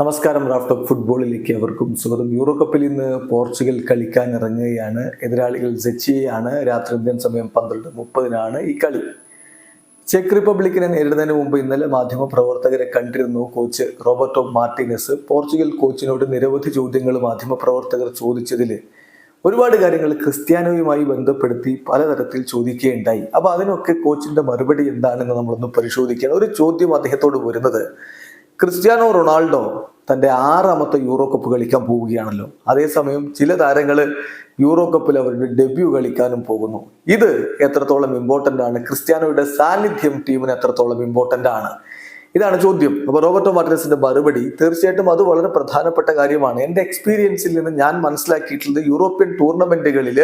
നമസ്കാരം raft of ഫുട്ബോളിലേക്ക് അവർക്കും സ്വാഗതം. യൂറോ കപ്പിൽ ഇന്ന് പോർച്ചുഗൽ കളിക്കാൻ ഇറങ്ങുകയാണ്. എതിരാളികൾ സെച്ചിയാണ് രാത്രി ഇന്ത്യൻ സമയം പന്ത്രണ്ട് മുപ്പതിനാണ് ഈ കളി. ചെക്ക് റിപ്പബ്ലിക്കിനെ നേരിടുന്നതിന് മുമ്പ് ഇന്നലെ മാധ്യമ പ്രവർത്തകരെ കണ്ടിരുന്നു കോച്ച് റോബർട്ടോ മാർട്ടിനസ്. പോർച്ചുഗൽ കോച്ചിനോട് നിരവധി ചോദ്യങ്ങൾ മാധ്യമ പ്രവർത്തകർ ചോദിച്ചതിൽ ഒരുപാട് കാര്യങ്ങൾ ക്രിസ്ത്യാനോയുമായി ബന്ധപ്പെടുത്തി പലതരത്തിൽ ചോദിക്കുകയുണ്ടായി. അപ്പൊ അതിനൊക്കെ കോച്ചിന്റെ മറുപടി എന്താണെന്ന് നമ്മളൊന്ന് പരിശോധിക്കണം. ഒരു ചോദ്യം അദ്ദേഹത്തോട് വരുന്നത് ക്രിസ്ത്യാനോ റൊണാൾഡോ തന്റെ ആറാമത്തെ യൂറോ കപ്പ് കളിക്കാൻ പോവുകയാണല്ലോ. അതേസമയം ചില താരങ്ങൾ യൂറോ കപ്പിൽ അവരുടെ ഡെബ്യൂ കളിക്കാനും പോകുന്നു. ഇത് എത്രത്തോളം ഇമ്പോർട്ടന്റ് ആണ്? ക്രിസ്ത്യാനോയുടെ സാന്നിധ്യം ടീമിന് എത്രത്തോളം ഇമ്പോർട്ടന്റ് ആണ്? ഇതാണ് ചോദ്യം. അപ്പോൾ റോബർട്ടോ മാർട്ടിനസിന്റെ മറുപടി തീർച്ചയായിട്ടും അത് വളരെ പ്രധാനപ്പെട്ട കാര്യമാണ്. എന്റെ എക്സ്പീരിയൻസിൽ നിന്ന് ഞാൻ മനസ്സിലാക്കിയിട്ടുള്ളത് യൂറോപ്യൻ ടൂർണമെന്റുകളിൽ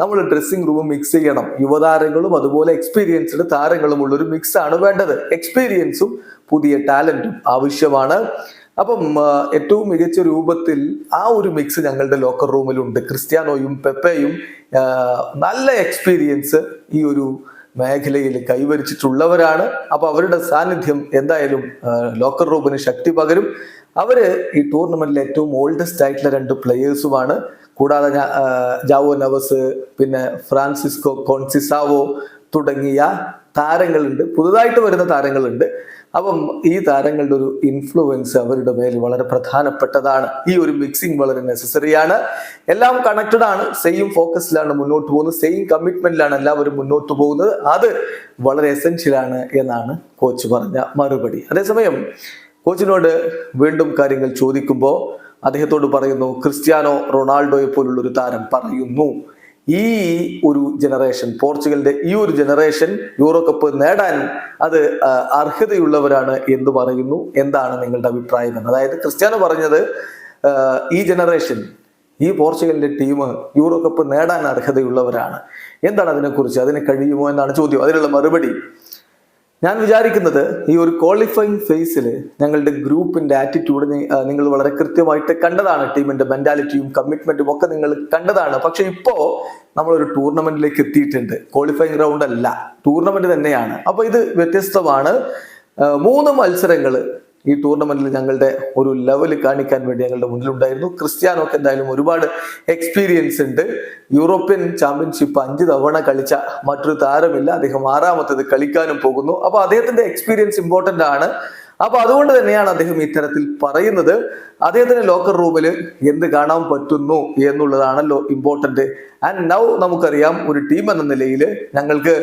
നമ്മൾ ഡ്രസ്സിംഗ് റൂം മിക്സ് ചെയ്യണം. യുവതാരങ്ങളും അതുപോലെ എക്സ്പീരിയൻസ്ഡ് താരങ്ങളും ഉള്ളൊരു മിക്സ് ആണ് വേണ്ടത്. എക്സ്പീരിയൻസും പുതിയ ടാലന്റും ആവശ്യമാണ്. അപ്പം ഏറ്റവും മികച്ച രൂപത്തിൽ ആ ഒരു മിക്സ് ഞങ്ങളുടെ ലോക്കർ റൂമിലുണ്ട് ക്രിസ്ത്യാനോയും പെപ്പയും നല്ല എക്സ്പീരിയൻസ് ഈ ഒരു മേഖലയിൽ കൈവരിച്ചിട്ടുള്ളവരാണ്. അപ്പോൾ അവരുടെ സാന്നിധ്യം എന്തായാലും ലോക്കർ റൂമിന് ശക്തി പകരും. അവർ ഈ ടൂർണമെന്റിലെ ഏറ്റവും ഓൾഡസ്റ്റ് ആയിട്ടുള്ള രണ്ട് പ്ലെയേഴ്സുമാണ് കൂടാതെ ജാവോ നവസ് പിന്നെ ഫ്രാൻസിസ്കോ കോൺസിസാവോ തുടങ്ങിയ താരങ്ങളുണ്ട്. പുതുതായിട്ട് വരുന്ന താരങ്ങളുണ്ട്. അപ്പം ഈ താരങ്ങളുടെ ഒരു ഇൻഫ്ലുവൻസ് അവരുടെ മേൽ വളരെ പ്രധാനപ്പെട്ടതാണ്. ഈ ഒരു മിക്സിംഗ് വളരെ നെസസറിയാണ് എല്ലാം കണക്റ്റഡ് ആണ്. സെയിം ഫോക്കസിലാണ് മുന്നോട്ട് പോകുന്നത്. സെയിം കമ്മിറ്റ്മെന്റിലാണ് എല്ലാവരും മുന്നോട്ട് പോകുന്നത്. അത് വളരെ എസെൻഷ്യൽ ആണ് എന്നാണ് കോച്ച് പറഞ്ഞ മറുപടി. അതേസമയം കോച്ചിനോട് വീണ്ടും കാര്യങ്ങൾ ചോദിക്കുമ്പോൾ അദ്ദേഹത്തോട് പറയുന്നു ക്രിസ്ത്യാനോ റൊണാൾഡോയെ പോലുള്ള ഒരു താരം പറയുന്നു. ഈ ഒരു ജനറേഷൻ പോർച്ചുഗലിന്റെ ഈ ഒരു ജനറേഷൻ യൂറോ കപ്പ് നേടാൻ അത് അർഹതയുള്ളവരാണ് എന്ന് പറയുന്നു. എന്താണ് നിങ്ങളുടെ അഭിപ്രായം എന്ന്? അതായത് ക്രിസ്ത്യാനോ പറഞ്ഞത് ഈ ജനറേഷൻ ഈ പോർച്ചുഗലിന്റെ ടീം യൂറോ കപ്പ് നേടാൻ അർഹതയുള്ളവരാണ്. എന്താണ് അതിനെക്കുറിച്ച്? അതിന് കഴിയുമോ എന്നാണ് ചോദ്യം. അതിനുള്ള മറുപടി ഞാൻ വിചാരിക്കുന്നത് ഈ ഒരു ക്വാളിഫയിങ് ഫേസിൽ ഞങ്ങളുടെ ഗ്രൂപ്പിന്റെ ആറ്റിറ്റ്യൂഡ് നിങ്ങൾ വളരെ കൃത്യമായിട്ട് കണ്ടതാണ്. ടീമിന്റെ മെന്റാലിറ്റിയും കമ്മിറ്റ്മെന്റും ഒക്കെ നിങ്ങൾ കണ്ടതാണ്. പക്ഷെ ഇപ്പോ നമ്മളൊരു ടൂർണമെന്റിലേക്ക് എത്തിയിട്ടുണ്ട്. ക്വാളിഫയിങ് റൗണ്ട് അല്ല. ടൂർണമെന്റ് തന്നെയാണ്. അപ്പൊ ഇത് വ്യത്യസ്തമാണ്. മൂന്ന് മത്സരങ്ങൾ ഈ ടൂർണമെന്റിൽ ഞങ്ങളുടെ ഒരു ലെവൽ കാണിക്കാൻ വേണ്ടി ഞങ്ങളുടെ മുന്നിലുണ്ടായിരുന്നു. ക്രിസ്ത്യാനോക്ക് എന്തായാലും ഒരുപാട് എക്സ്പീരിയൻസ് ഉണ്ട്. യൂറോപ്യൻ ചാമ്പ്യൻഷിപ്പ് അഞ്ച് തവണ കളിച്ച മറ്റൊരു താരമില്ല. അദ്ദേഹം ആറാമത്തേത് കളിക്കാനും പോകുന്നു. അപ്പൊ അദ്ദേഹത്തിന്റെ എക്സ്പീരിയൻസ് ഇമ്പോർട്ടന്റ് ആണ്. അപ്പൊ അതുകൊണ്ട് തന്നെയാണ് അദ്ദേഹം ഇത്തരത്തിൽ പറയുന്നത്. അദ്ദേഹത്തിന്റെ ലോക്കർ റൂമിൽ എന്ത് കാണാൻ പറ്റുന്നു എന്നുള്ളതാണല്ലോ ഇമ്പോർട്ടന്റ് ആൻഡ് നൗ നമുക്കറിയാം ഒരു ടീം എന്ന നിലയിൽ ഞങ്ങൾക്ക്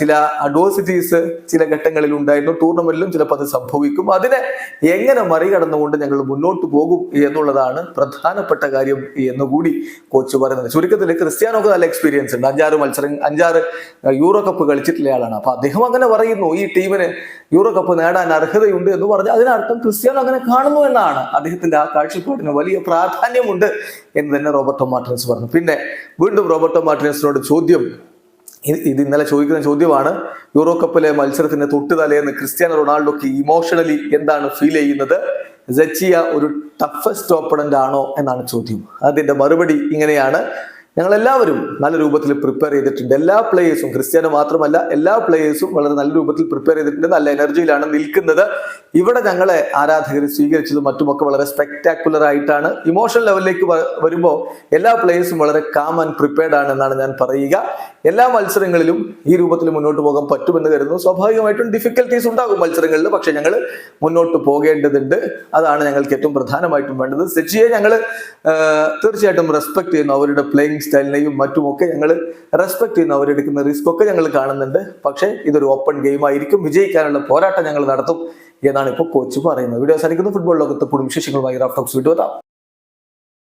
ചില അഡ്വേഴ്സിറ്റീസ് ചില ഘട്ടങ്ങളിൽ ഉണ്ടായിരുന്നു ടൂർണമെന്റിലും ചിലപ്പോൾ അത് സംഭവിക്കും. അതിനെ എങ്ങനെ മറികടന്നുകൊണ്ട് ഞങ്ങൾ മുന്നോട്ട് പോകും എന്നുള്ളതാണ് പ്രധാനപ്പെട്ട കാര്യം എന്നുകൂടി കോച്ച് പറയുന്നത്. ചുരുക്കത്തിൽ ക്രിസ്ത്യാനോക്ക് നല്ല എക്സ്പീരിയൻസ് ഉണ്ട്. അഞ്ചാറ് മത്സരം അഞ്ചാറ് യൂറോ കപ്പ് കളിച്ചിട്ടുള്ള ആളാണ്. അപ്പൊ അദ്ദേഹം അങ്ങനെ പറയുന്നു ഈ ടീമിന് യൂറോ കപ്പ് നേടാൻ അർഹതയുണ്ട് എന്ന് പറഞ്ഞാൽ അതിനർത്ഥം ക്രിസ്ത്യാനോ അങ്ങനെ കാണുന്നു എന്നാണ് അദ്ദേഹത്തിന്റെ ആ കാഴ്ചപ്പാടിന് വലിയ പ്രാധാന്യമുണ്ട് എന്ന് തന്നെ റോബർട്ടോ മാർട്ടൻസ് പറഞ്ഞു. പിന്നെ വീണ്ടും റോബർട്ടോ മാർട്ടിനസിനോട് ചോദ്യം. ഇത് ഇന്നലെ ചോദിക്കുന്ന ചോദ്യമാണ് യൂറോ കപ്പിലെ മത്സരത്തിന് തൊട്ട് തലേന്ന് ക്രിസ്ത്യാനോ റൊണാൾഡോക്ക് ഇമോഷണലി എന്താണ് ഫീൽ ചെയ്യുന്നത്? ജച്ചിയ ഒരു ടഫസ്റ്റ് ഓപ്പണന്റ് ആണോ എന്നാണ് ചോദ്യം. അതിന്റെ മറുപടി ഇങ്ങനെയാണ്. ഞങ്ങൾ എല്ലാവരും നല്ല രൂപത്തിൽ പ്രിപ്പയർ ചെയ്തിട്ടുണ്ട്. എല്ലാ പ്ലേയേഴ്സും ക്രിസ്ത്യാനോ മാത്രമല്ല എല്ലാ പ്ലേയേഴ്സും വളരെ നല്ല രൂപത്തിൽ പ്രിപ്പയർ ചെയ്തിട്ടുണ്ട്. നല്ല എനർജിയിലാണ് നിൽക്കുന്നത്. ഇവിടെ ഞങ്ങളെ ആരാധകർ സ്വീകരിച്ചതും മറ്റുമൊക്കെ വളരെ സ്പെക്ടാക്കുലർ ആയിട്ടാണ്. ഇമോഷണൽ ലെവലിലേക്ക് വരുമ്പോൾ എല്ലാ പ്ലേയേഴ്സും വളരെ കാം ആൻഡ് പ്രിപ്പയർഡ് ആണ് എന്നാണ് ഞാൻ പറയുക. എല്ലാ മത്സരങ്ങളിലും ഈ രൂപത്തിൽ മുന്നോട്ട് പോകാൻ പറ്റുമെന്ന് കരുതുന്നു. സ്വാഭാവികമായിട്ടും ഡിഫിക്കൽട്ടീസ് ഉണ്ടാകും മത്സരങ്ങളിൽ പക്ഷെ ഞങ്ങൾ മുന്നോട്ട് പോകേണ്ടതുണ്ട്. അതാണ് ഞങ്ങൾക്ക് ഏറ്റവും പ്രധാനമായിട്ടും വേണ്ടത്. സെച്ചിയെ ഞങ്ങൾ തീർച്ചയായിട്ടും റെസ്പെക്ട് ചെയ്യുന്നു അവരുടെ പ്ലേയിങ് സ്റ്റൈലിനെയും മറ്റുമൊക്കെ ഞങ്ങൾ റെസ്പെക്ട് ചെയ്യുന്ന അവരെടുക്കുന്ന റിസ്ക് ഒക്കെ ഞങ്ങൾ കാണുന്നുണ്ട്. പക്ഷേ ഇതൊരു ഓപ്പൺ ഗെയിം ആയിരിക്കും. വിജയിക്കാനുള്ള പോരാട്ടം ഞങ്ങൾ നടത്തും എന്നാണ് ഇപ്പോൾ കോച്ച് പറയുന്നത്. വീഡിയോ അവസാനിക്കുന്നു. ഫുട്ബോൾ ലോകത്ത് കുടുംബ വിശേഷങ്ങളുമായി റാഫ്റ്റോക്സ് വീഡിയോ